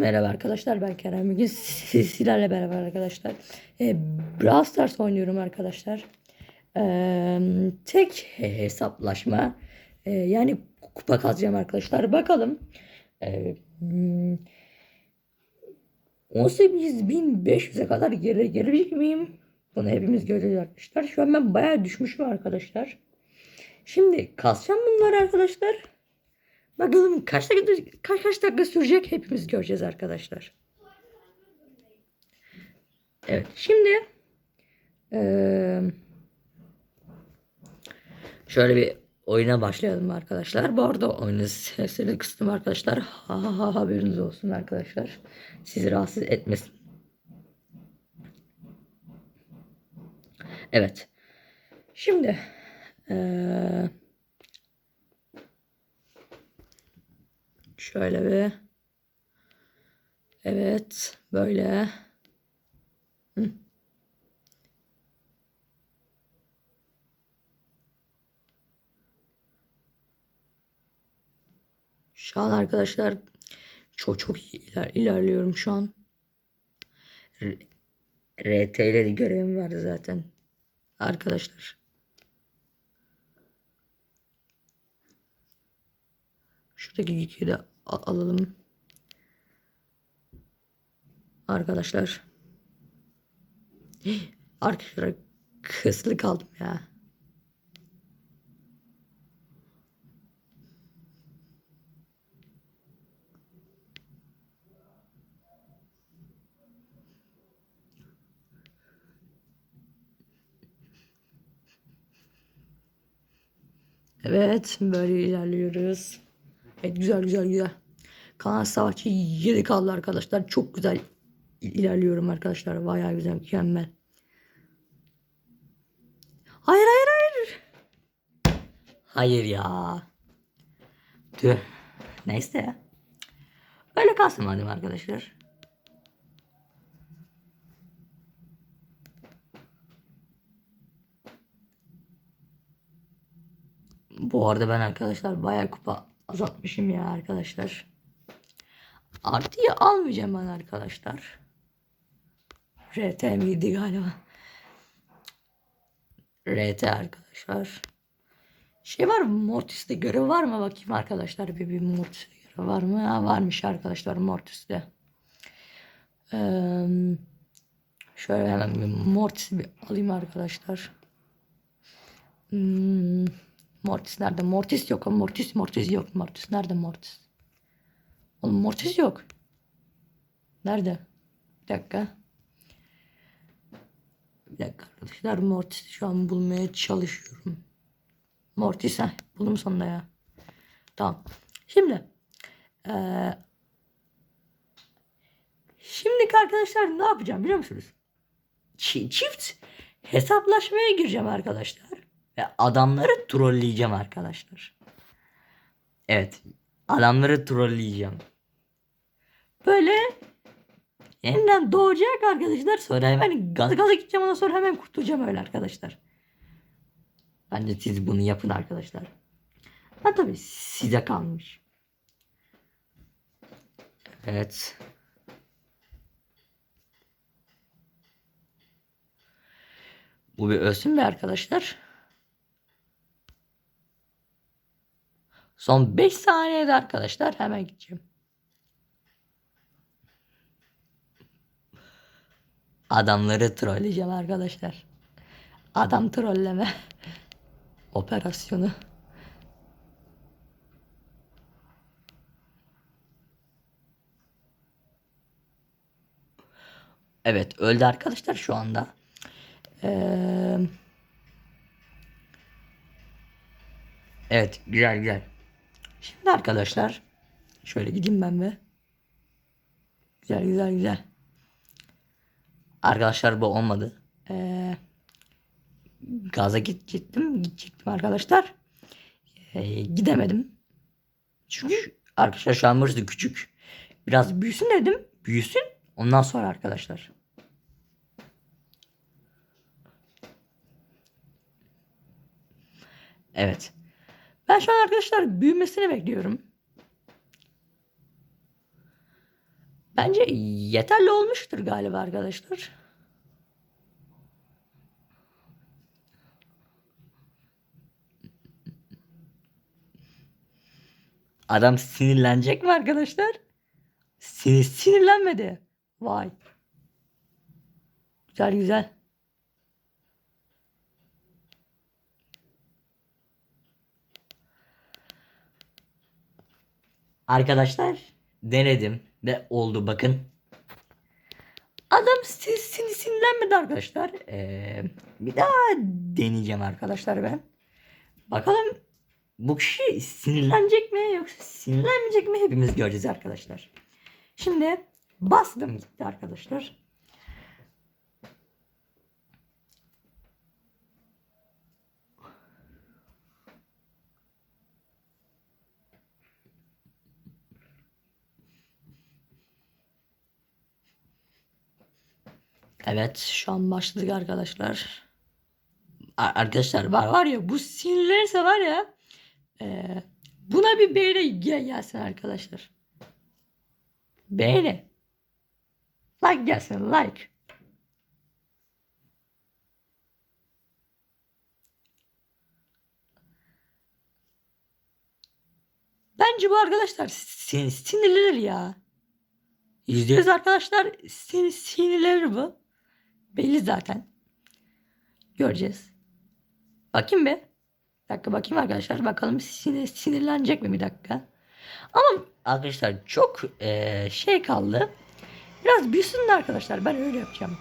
Merhaba arkadaşlar ben Kerem. Bugün sizlerle beraber arkadaşlar. E, Brawl Stars oynuyorum arkadaşlar. E, tek hesaplaşma. E, yani kupa kazacağım arkadaşlar. Bakalım. E, hmm, 18.500'e kadar geri gelebilecek miyim? Bunu hepimiz göreceğiz arkadaşlar. Şu an ben bayağı düşmüşüm arkadaşlar. Şimdi kasacağım bunları arkadaşlar Bakalım kaç dakika kaç kaç dakika sürecek hepimiz göreceğiz arkadaşlar. Evet şimdi şöyle bir oyuna başlayalım arkadaşlar. Bu arada oyunu sesleri kıstım arkadaşlar. Ha ha ha haberiniz olsun arkadaşlar. Sizi rahatsız etmesin. Evet. Şimdi eee Şöyle bir. Evet. Böyle. Hı. Şu an arkadaşlar çok çok iler ilerliyorum şu an. R RT ile de görevim vardı zaten. Arkadaşlar. Şuradaki yükü de alalım. Arkadaşlar. Arkadaşlar kıslı kaldım ya. Evet böyle ilerliyoruz. Evet güzel güzel güzel. Kaan Savaşçı 7 kaldı arkadaşlar. Çok güzel ilerliyorum arkadaşlar. Bayağı güzel mükemmel. Hayır hayır hayır. Hayır ya. Tüh. Neyse ya. Öyle kalsın madem arkadaşlar. Bu arada ben arkadaşlar bayağı kupa azaltmışım ya arkadaşlar. Artıyı almayacağım ben arkadaşlar. RT miydi galiba? RT arkadaşlar. Şey var mı? Mortis'te görev var mı? Bakayım arkadaşlar. Bir, bir Mortis'te görev var mı? Ha, varmış arkadaşlar Mortis'te. Ee, şöyle hemen bir Mortis'i bir alayım arkadaşlar. Hmm. Mortis nerede? Mortis yok. Mortis, Mortis yok. Mortis nerede Mortis? Oğlum Mortis yok. Nerede? Bir dakika. Bir dakika arkadaşlar. Mortis şu an bulmaya çalışıyorum. Mortis ha. Buldum sonunda ya. Tamam. Şimdi. Ee, şimdiki arkadaşlar ne yapacağım biliyor musunuz? Çift hesaplaşmaya gireceğim arkadaşlar. Ve adamları trolleyeceğim arkadaşlar. Evet. Adamları trolleyeceğim. Böyle yeniden doğacak arkadaşlar. Sonra hemen gaz gaza gideceğim ondan sonra hemen kurtulacağım öyle arkadaşlar. Bence siz bunu yapın arkadaşlar. Ha tabii size kalmış. Evet. Bu bir ölsün be arkadaşlar. Son 5 saniyede arkadaşlar hemen gideceğim. Adamları trolleyeceğim arkadaşlar. Adam trolleme operasyonu. Evet öldü arkadaşlar şu anda. Ee, evet güzel güzel. Şimdi arkadaşlar şöyle gideyim ben ve güzel güzel güzel. Arkadaşlar bu olmadı. Ee, gaza git gittim gidecektim arkadaşlar. Ee, gidemedim. Çünkü arkadaşlar şu an burası küçük. Biraz büyüsün dedim. Büyüsün. Ondan sonra arkadaşlar. Evet. Ben şu an arkadaşlar büyümesini bekliyorum. Bence yeterli olmuştur galiba arkadaşlar. Adam sinirlenecek mi arkadaşlar? Sinir, sinirlenmedi. Vay. Güzel güzel. Arkadaşlar denedim ve oldu bakın. Adam sin, sin, sinirlenmedi arkadaşlar. Ee, bir daha deneyeceğim arkadaşlar ben. Bakalım bu kişi sinirlenecek mi yoksa sinirlenmeyecek mi hepimiz göreceğiz arkadaşlar. Şimdi bastım gitti arkadaşlar. Evet şu an başladık arkadaşlar. Arkadaşlar var var ya bu sinirlenirse var ya e, buna bir beğeni gel gelsin arkadaşlar. Beğeni. Like gelsin like. Bence bu arkadaşlar sin sinirlenir ya. Yüzde yüz arkadaşlar sin sinirlenir bu. Belli zaten. Göreceğiz. Bakayım bir. Bir dakika bakayım arkadaşlar. Bakalım sinir, sinirlenecek mi bir dakika. Ama arkadaşlar çok eee, şey kaldı. Biraz büyüsün de arkadaşlar. Ben öyle yapacağım.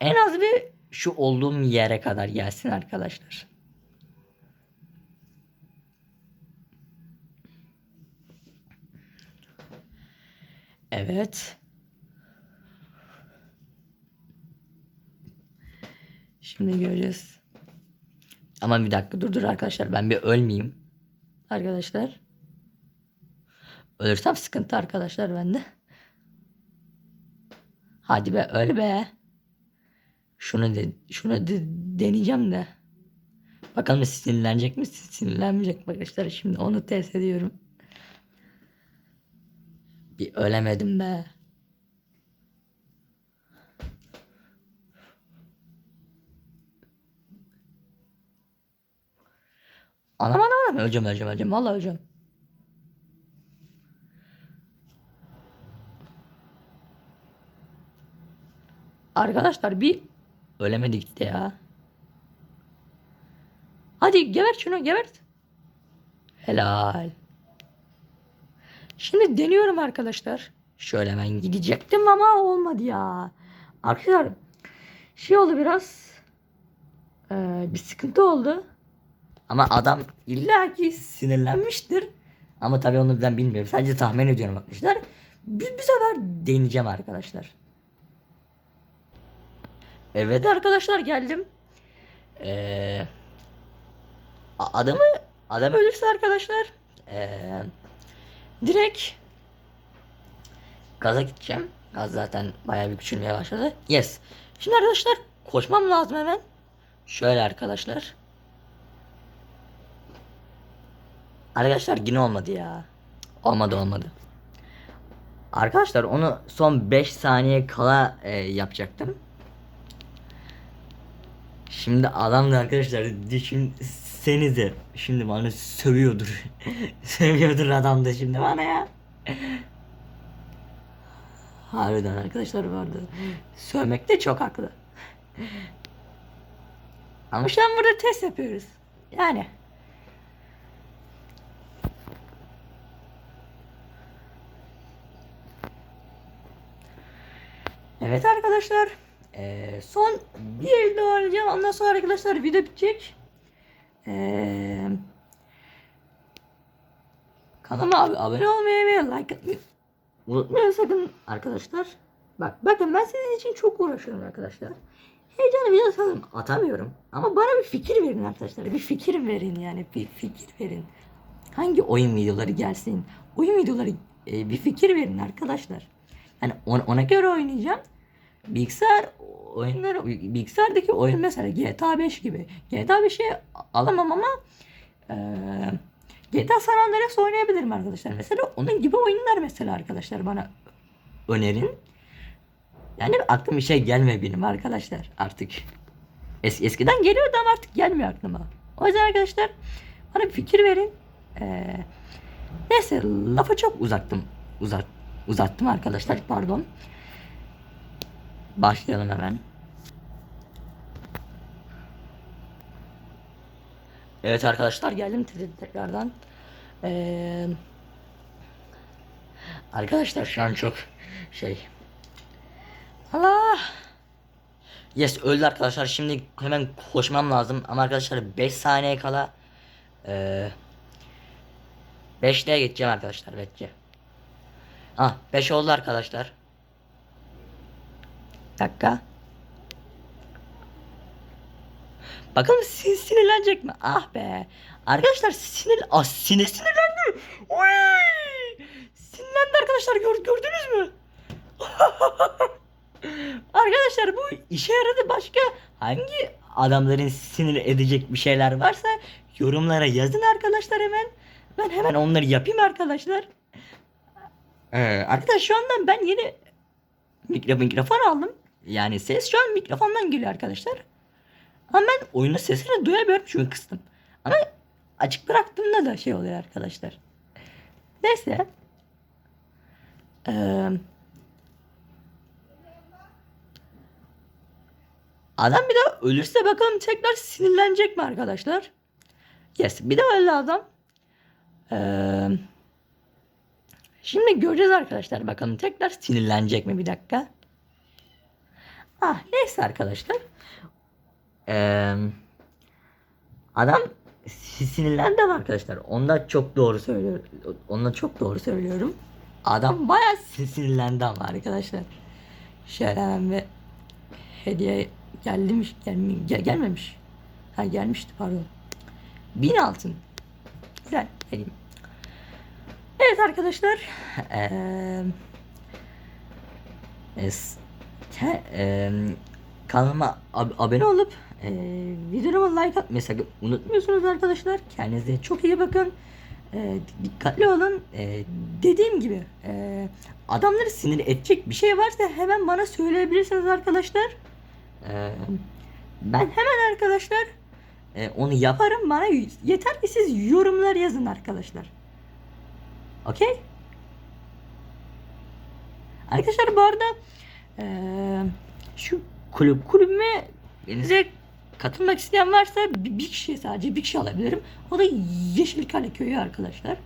En az bir şu olduğum yere kadar gelsin arkadaşlar. Evet. Şimdi göreceğiz. Ama bir dakika dur dur arkadaşlar ben bir ölmeyeyim. Arkadaşlar. Ölürsem sıkıntı arkadaşlar bende. Hadi be öl be. Şunu de, şunu de, deneyeceğim de. Bakalım sinirlenecek mi sinirlenmeyecek mi arkadaşlar. Şimdi onu test ediyorum. Bir ölemedim be. Anam anam anam öleceğim öleceğim öleceğim vallahi öleceğim. Arkadaşlar bir ölemedi gitti ya. Hadi gebert şunu gebert. Helal. Şimdi deniyorum arkadaşlar. Şöyle hemen gidecektim ama olmadı ya. Arkadaşlar şey oldu biraz. Ee, bir sıkıntı oldu. Ama adam illaki sinirlenmiştir. Ama tabii onu ben bilmiyorum. Sadece tahmin ediyorum arkadaşlar. Bir, bir sefer deneyeceğim arkadaşlar. Evet arkadaşlar geldim. Ee, adamı adam ölürse arkadaşlar ee, direkt gaza gideceğim. Gaz zaten bayağı bir küçülmeye başladı. Yes. Şimdi arkadaşlar koşmam lazım hemen. Şöyle arkadaşlar. Arkadaşlar yine olmadı ya. Olmadı olmadı. Arkadaşlar onu son 5 saniye kala e, yapacaktım. Şimdi adam da arkadaşlar düşünsenize. Şimdi bana sövüyordur. sövüyordur adam da şimdi bana ya. Harbiden arkadaşlar vardı. Sövmekte çok haklı. Ama şu an burada test yapıyoruz. Yani. Evet arkadaşlar. Eee, son bir el daha oynayacağım. Ondan sonra arkadaşlar video bitecek. Eee kanalıma ab- abone olmayı ve like atmayı unutmayın sakın arkadaşlar. Bak bakın ben sizin için çok uğraşıyorum arkadaşlar. Heyecanlı video sanırım atamıyorum. Ama bana bir fikir verin arkadaşlar. Bir fikir verin yani. Bir fikir verin. Hangi oyun videoları gelsin? Oyun videoları e, bir fikir verin arkadaşlar. Yani ona, ona göre oynayacağım. Bilgisayar oyunları bilgisayardaki oyun mesela GTA 5 gibi. GTA 5'i alamam ama eee, GTA San Andreas oynayabilirim arkadaşlar. Mesela onun gibi oyunlar mesela arkadaşlar bana önerin. Yani aklıma bir şey gelmiyor benim arkadaşlar artık. Es eskiden geliyordu ama artık gelmiyor aklıma. O yüzden arkadaşlar bana bir fikir verin. Ee, neyse lafa çok uzattım. Uzat, uzattım arkadaşlar pardon. Başlayalım hemen. Evet arkadaşlar geldim te- tekrardan. Ee, arkadaşlar şu an çok şey. Allah. Yes öldü arkadaşlar. Şimdi hemen koşmam lazım. Ama arkadaşlar 5 saniye kala ee, 5'liğe geçeceğim arkadaşlar bekle. Ah 5 oldu arkadaşlar. Dakika. Bakalım sin sinirlenecek mi? Ah be. Arkadaşlar sinir... Ah sinir sinirlendi. Oy! Sinirlendi arkadaşlar gör, gördünüz mü? arkadaşlar bu işe yaradı. Başka hangi adamların sinir edecek bir şeyler varsa yorumlara yazın arkadaşlar hemen. Ben hemen onları yapayım arkadaşlar. Ee, arkadaşlar şu anda ben yeni mikro mikrofon aldım. Yani ses şu an mikrofondan geliyor arkadaşlar. Ama ben oyunun sesini duyamıyorum çünkü kıstım. Ama açık bıraktığımda da şey oluyor arkadaşlar. Neyse. Ee, adam bir daha ölürse bakalım tekrar sinirlenecek mi arkadaşlar? Yes bir daha öldü adam. Ee, şimdi göreceğiz arkadaşlar bakalım tekrar sinirlenecek mi bir dakika. Ah neyse arkadaşlar. Ee, adam si- sinirlendi ama arkadaşlar. Onda çok doğru söylüyor. Onda çok doğru söylüyorum. Adam sin- sinirlendi ama arkadaşlar. Şöyle hemen hediye geldi mi? Gelmi, gel- gelmemiş. Ha gelmişti pardon. Bin altın. Güzel. Vereyim. Evet arkadaşlar. Eee es- te- eee, kanalıma ab- abone olup eee videoma like atmayı sakın unutmuyorsunuz arkadaşlar. Kendinize çok iyi bakın. Eee, dikkatli olun. Eee, dediğim gibi eee, adamları sinir edecek bir şey varsa hemen bana söyleyebilirsiniz arkadaşlar. Eee, ben hemen arkadaşlar eee, onu yaparım. Bana yeter ki siz yorumlar yazın arkadaşlar. Okey? Arkadaşlar bu arada eee, şu kulüp kulübüme denize katılmak isteyen varsa bir, kişi sadece bir kişi alabilirim. O da Yeşilkale köyü arkadaşlar.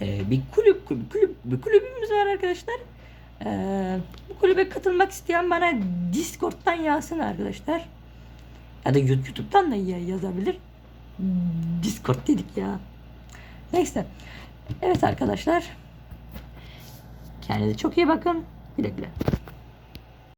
Eee, bir kulüp, kulüp, bir kulübümüz var arkadaşlar. Eee, bu kulübe katılmak isteyen bana Discord'dan yazsın arkadaşlar. Ya da YouTube'dan da ya- yazabilir. Discord dedik ya. Neyse. Evet arkadaşlar. Kendinize çok iyi bakın. Güle güle.